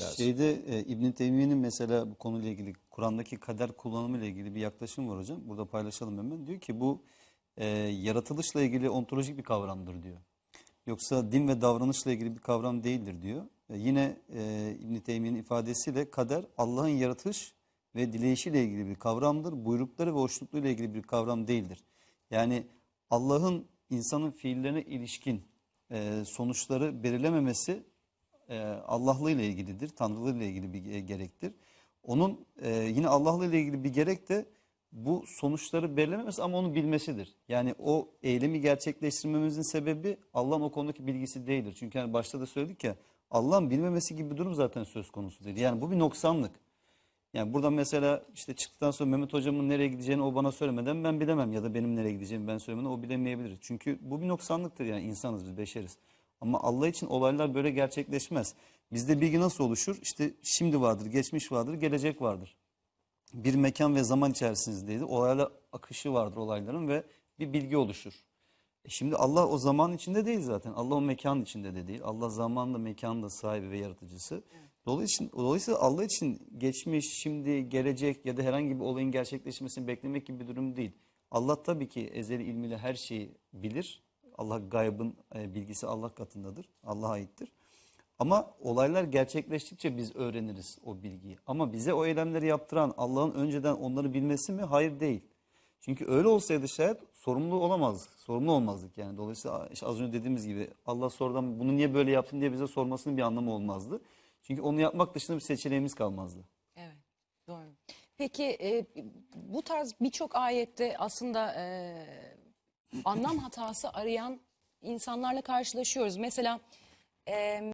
lazım. Şeyde e, İbn Teymiye'nin mesela bu konuyla ilgili Kur'an'daki kader kullanımı ile ilgili bir yaklaşım var hocam. Burada paylaşalım hemen. Diyor ki bu e, yaratılışla ilgili ontolojik bir kavramdır diyor. Yoksa din ve davranışla ilgili bir kavram değildir diyor. E, yine e, İbn Teymiye'nin ifadesiyle kader Allah'ın yaratış ve dileyişiyle ilgili bir kavramdır. Buyrukları ve hoşnutluğuyla ilgili bir kavram değildir. Yani Allah'ın insanın fiillerine ilişkin e, sonuçları belirlememesi e, Allah'lı ile ilgilidir, Tanrılı ile ilgili bir ge- gerektir. Onun e, yine Allah'lı ile ilgili bir gerek de bu sonuçları belirlememesi ama onu bilmesidir. Yani o eylemi gerçekleştirmemizin sebebi Allah'ın o konudaki bilgisi değildir. Çünkü hani başta da söyledik ya Allah'ın bilmemesi gibi bir durum zaten söz konusu değil. Yani bu bir noksanlık. Yani burada mesela işte çıktıktan sonra Mehmet hocamın nereye gideceğini o bana söylemeden ben bilemem ya da benim nereye gideceğimi ben söylemeden o bilemeyebilir. Çünkü bu bir noksanlıktır yani insanız biz beşeriz. Ama Allah için olaylar böyle gerçekleşmez. Bizde bilgi nasıl oluşur? İşte şimdi vardır, geçmiş vardır, gelecek vardır. Bir mekan ve zaman içerisindeyiz. Olaylar akışı vardır olayların ve bir bilgi oluşur. E Şimdi Allah o zaman içinde değil zaten. Allah o mekan içinde de değil. Allah zaman da mekan da sahibi ve yaratıcısı. Dolayısıyla, dolayısıyla Allah için geçmiş, şimdi, gelecek ya da herhangi bir olayın gerçekleşmesini beklemek gibi bir durum değil. Allah tabii ki ezeli ilmiyle her şeyi bilir. Allah gaybın e, bilgisi Allah katındadır. Allah'a aittir. Ama olaylar gerçekleştikçe biz öğreniriz o bilgiyi. Ama bize o eylemleri yaptıran Allah'ın önceden onları bilmesi mi? Hayır değil. Çünkü öyle olsaydı şayet sorumlu olamazdık. Sorumlu olmazdık yani. Dolayısıyla işte az önce dediğimiz gibi Allah sonradan bunu niye böyle yaptın diye bize sormasının bir anlamı olmazdı. Çünkü onu yapmak dışında bir seçeneğimiz kalmazdı. Evet, doğru. Peki e, bu tarz birçok ayette aslında e, anlam hatası arayan insanlarla karşılaşıyoruz. Mesela e,